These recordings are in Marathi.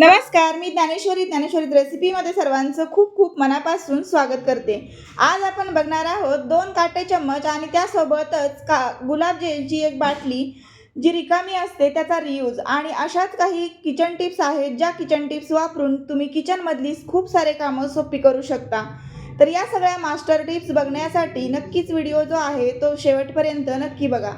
नमस्कार मी ज्ञानेश्वरी ज्ञानेश्वरी रेसिपीमध्ये सर्वांचं खूप खूप मनापासून स्वागत करते. आज आपण बघणार आहोत दोन काटे चम्मच आणि त्यासोबतच का गुलाबजेलची एक बाटली जी रिकामी असते त्याचा रियूज आणि अशाच काही किचन टिप्स आहेत ज्या किचन टिप्स वापरून तुम्ही किचनमधली खूप सारे कामं सोपी करू शकता. तर या सगळ्या मास्टर टिप्स बघण्यासाठी नक्कीच व्हिडिओ जो आहे तो शेवटपर्यंत नक्की बघा.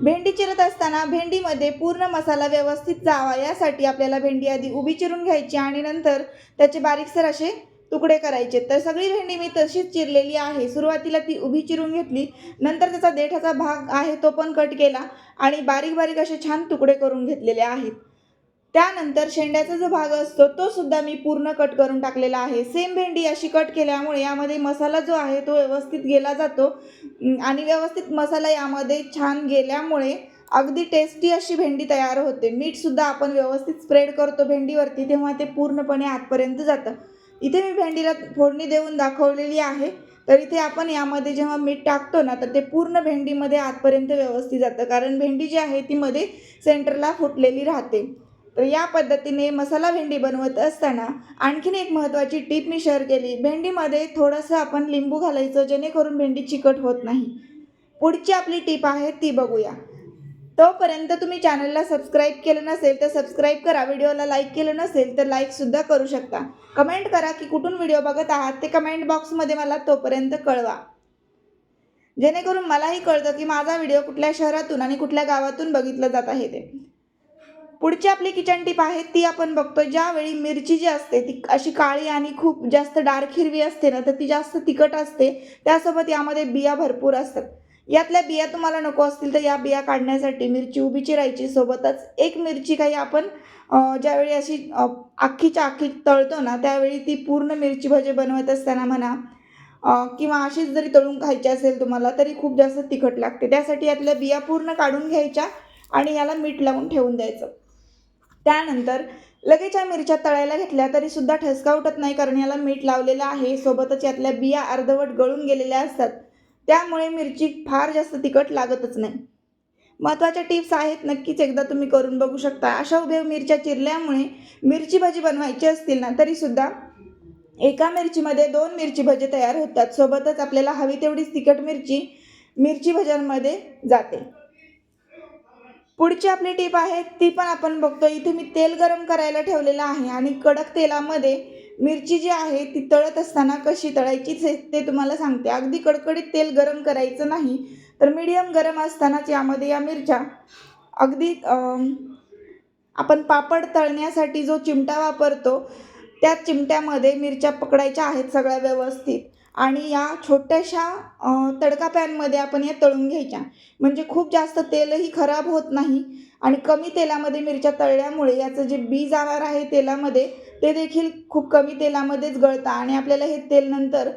भेंडी चिरत असताना भेंडीमध्ये पूर्ण मसाला व्यवस्थित जावा यासाठी आपल्याला भेंडी आधी उभी चिरून घ्यायची आणि नंतर त्याचे बारीकसर असे तुकडे करायचे. तर सगळी भेंडी मी तशीच चिरलेली आहे. सुरुवातीला ती उभी चिरून घेतली. नंतर त्याचा देठाचा भाग आहे तो पण कट केला आणि बारीक बारीक असे छान तुकडे करून घेतलेले आहेत. त्यानंतर शेंड्याचा जो भाग असतो तो सुद्धा मी पूर्ण कट करून टाकलेला आहे. सेम भेंडी अशी कट केल्यामुळे यामध्ये मसाला जो आहे तो व्यवस्थित गेला जातो. आणि व्यवस्थित मसाला यामध्ये छान गेल्यामुळे अगदी टेस्टी अशी भेंडी तयार होते. मीठसुद्धा आपण व्यवस्थित स्प्रेड करतो भेंडीवरती तेव्हा ते पूर्णपणे आतपर्यंत जातं. इथे मी भेंडीला फोडणी देऊन दाखवलेली आहे. तर इथे आपण यामध्ये जेव्हा मीठ टाकतो ना तर ते पूर्ण भेंडीमध्ये आतपर्यंत व्यवस्थित जातं. कारण भेंडी जी आहे ती मध्ये सेंटरला फुटलेली राहते. तर या पद्धतीने मसाला भेंडी बनवत असताना आणखीन एक महत्त्वाची टीप मी शेअर केली. भेंडीमध्ये थोडंसं आपण लिंबू घालायचं जेणेकरून भेंडी चिकट होत नाही. पुढची आपली टीप आहे ती बघूया. तोपर्यंत तुम्ही चॅनलला सबस्क्राईब केलं नसेल तर सबस्क्राईब करा. व्हिडिओला लाईक केलं नसेल तर लाईकसुद्धा करू शकता. कमेंट करा की कुठून व्हिडिओ बघत आहात ते कमेंट बॉक्समध्ये मला तोपर्यंत कळवा. जेणेकरून मलाही कळतं की माझा व्हिडिओ कुठल्या शहरातून आणि कुठल्या गावातून बघितलं जात आहे ते. पुढची आपली किचन टिप आहे ती आपण बघतो ज्यावेळी मिरची जी असते ती अशी काळी आणि खूप जास्त डार्क हिरवी असते ना तर ती जास्त तिखट असते. त्यासोबत यामध्ये बिया भरपूर असतात. यातल्या बिया तुम्हाला नको असतील तर या बिया काढण्यासाठी मिरची उभी चिरायची सोबतच एक मिरची काही आपण ज्यावेळी अशी अख्खीच्या अख्खी तळतो ना त्यावेळी ती पूर्ण मिरची भजे बनवत असताना म्हणा किंवा अशीच जरी तळून खायची असेल तुम्हाला तरी खूप जास्त तिखट लागते. त्यासाठी यातल्या बिया पूर्ण काढून घ्यायच्या आणि याला मीठ लावून ठेवून द्यायचं. त्यानंतर लगेच या मिरच्या तळायला घेतल्या तरी सुद्धा ठसका उठत नाही कारण याला मीठ लावलेलं आहे. सोबतच यातल्या बिया अर्धवट गळून गेलेल्या असतात. त्यामुळे मिरची फार जास्त तिखट लागतच नाही. महत्त्वाच्या टिप्स आहेत नक्कीच एकदा तुम्ही करून बघू शकता. अशा उभ्या मिरच्या चिरल्यामुळे मिरची भाजी बनवायची असतील ना तरीसुद्धा एका मिरचीमध्ये दोन मिरची भजे तयार होतात. सोबतच आपल्याला हवी तेवढीच तिखट मिरची मिरची भज्यांमध्ये जाते. पुढची आपली टीप आहे ती पण आपण बघतो. इथे मी तेल गरम करायला ठेवलेलं आहे आणि कडक तेलामध्ये मिरची जी आहे ती तळत असताना कशी तळायची ते ते तुम्हाला सांगते. अगदी कडकडीत तेल गरम करायचं नाही तर मीडियम गरम असतानाच यामध्ये या मिरच्या अगदी आपण पापड तळण्यासाठी जो चिमटा वापरतो त्या चिमट्यामध्ये मिरच्या पकडायच्या आहेत सगळ्या व्यवस्थित. आणि या छोट्याशा तडका पॅनमध्ये आपण या तळून घ्यायच्या. म्हणजे खूप जास्त तेलही खराब होत नाही आणि कमी तेलामध्ये मिरच्या तळल्यामुळे याचं जे बी जाणार आहे तेलामध्ये ते देखील खूप कमी तेलामध्येच गळतं आणि आपल्याला हे तेल नंतर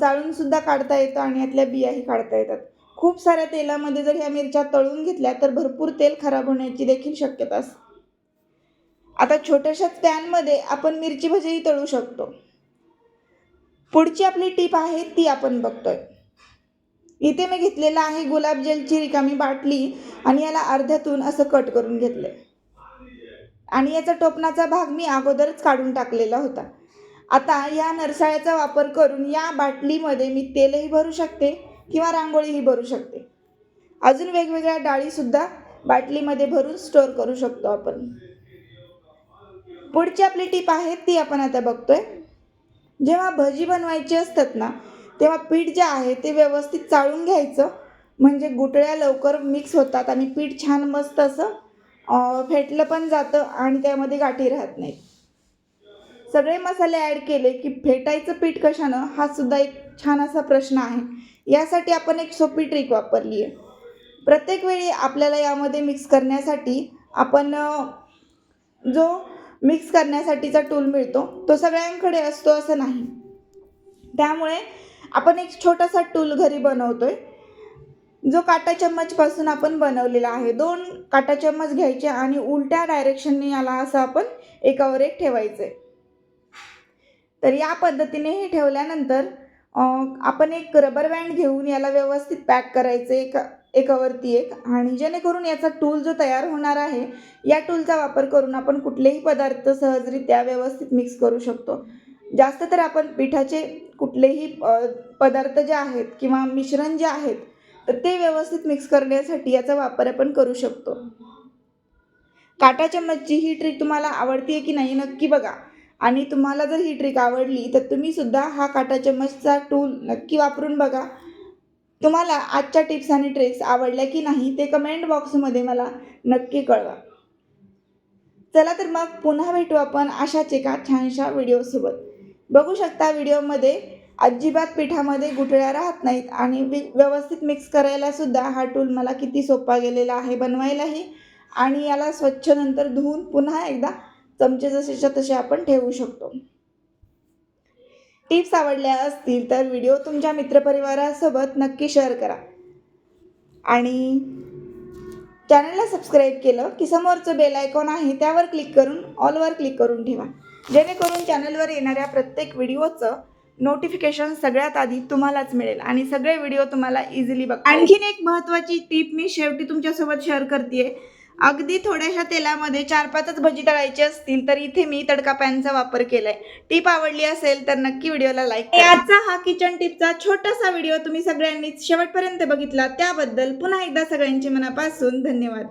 चाळूनसुद्धा काढता येतं आणि यातल्या बियाही काढता येतात. खूप साऱ्या तेलामध्ये जर ह्या मिरच्या तळून घेतल्या तर भरपूर तेल खराब होण्याची देखील शक्यता असते. आता छोट्याशाच पॅनमध्ये आपण मिरची भजीही तळू शकतो. पुढची आपली टीप आहे ती आपण बघतोय. इथे मी घेतलेलं आहे गुलाबजलची रिकामी बाटली आणि याला अर्ध्यातून असं कट करून घेतलंय. आणि याचा टोपणाचा भाग मी अगोदरच काढून टाकलेला होता. आता या नरसाळ्याचा वापर करून या बाटलीमध्ये मी तेलही भरू शकते किंवा रांगोळीही भरू शकते. अजून वेगवेगळ्या डाळीसुद्धा बाटलीमध्ये भरून स्टोअर करू शकतो आपण. पुढची आपली टीप आहे ती आपण आता बघतोय. जेव्हा भजी बनवायची असतात ना तेव्हा पीठ जे आहे ते व्यवस्थित चाळून घ्यायचं. म्हणजे गुटळ्या लवकर मिक्स होतात आणि पीठ छान मस्त असं फेटलं पण जातं आणि त्यामध्ये गाठी राहत नाहीत. सगळे मसाले ॲड केले की फेटायचं पीठ कशानं हा सुद्धा एक छान असा प्रश्न आहे. यासाठी आपण एक सोपी ट्रिक वापरली आहे. प्रत्येक वेळी आपल्याला यामध्ये मिक्स करण्यासाठी आपण जो मिक्स करण्यासाठीचा टूल मिळतो. तो सगळ्यांकडे असतो असं नाही. त्यामुळे आपण एक छोटासा टूल घरी बनवतोय. जो काटा चम्मचपासून आपण बनवलेला आहे. दोन काटा चम्मच घ्यायचे आणि उलट्या डायरेक्शनने याला असं आपण एकावर एक ठेवायचं आहे तर या पद्धतीने हे ठेवल्यानंतर आपण एक रबर बँड घेऊन याला व्यवस्थित पॅक करायचं. एक एकावरती एक. आणि जेणेकरून याचा टूल जो तयार होणार आहे या टूलचा वापर करून आपण कुठलेही पदार्थ सहजरित्या व्यवस्थित मिक्स करू शकतो. जास्त तर आपण पिठाचे कुठलेही पदार्थ जे आहेत किंवा मिश्रण जे आहेत तर ते व्यवस्थित मिक्स करण्यासाठी याचा वापर आपण करू शकतो. काटा चम्मचची ही ट्रिक तुम्हाला आवडते की नाही नक्की बघा. आणि तुम्हाला जर ही ट्रिक आवडली तर तुम्ही सुद्धा हा काटा चम्मचचा टूल नक्की वापरून बघा. तुम्हाला आजच्या टिप्स आणि ट्रिक्स आवडल्या की नाही ते कमेंट बॉक्समध्ये मला नक्की कळवा. चला तर मग पुन्हा भेटू आपण अशाच एका छानशा व्हिडिओसोबत बघू शकता व्हिडिओमध्ये अजिबात पिठामध्ये गुठळ्या राहत नाहीत आणि वि व्यवस्थित मिक्स करायला सुद्धा हा टूल मला किती सोपा गेलेला आहे बनवायलाही. आणि याला स्वच्छ नंतर धुवून पुन्हा एकदा चमचे जसेच्या तसे आपण ठेवू शकतो. टिप्स आवडल्या असतील तर व्हिडिओ तुमच्या मित्रपरिवारासोबत नक्की शेअर करा. आणि चॅनलला सबस्क्राईब केलं की समोरचं बेल आयकॉन आहे त्यावर क्लिक करून ऑलवर क्लिक करून ठेवा. जेणेकरून चॅनलवर येणाऱ्या प्रत्येक व्हिडिओचं नोटिफिकेशन सगळ्यात आधी तुम्हालाच मिळेल आणि सगळे व्हिडिओ तुम्हाला इझिली बघ आणखीन एक महत्त्वाची टीप मी शेवटी तुमच्यासोबत शेअर करते अगदी थोड्याशा तेलामध्ये चार पाचच भजी तळायची असतील तर इथे मी तडका पॅनचा वापर केलाय. टीप आवडली असेल तर नक्की व्हिडिओला लाईक आजचा हा किचन टिपचा छोटासा व्हिडिओ तुम्ही सगळ्यांनी शेवटपर्यंत बघितला. त्याबद्दल पुन्हा एकदा सगळ्यांचे मनापासून धन्यवाद.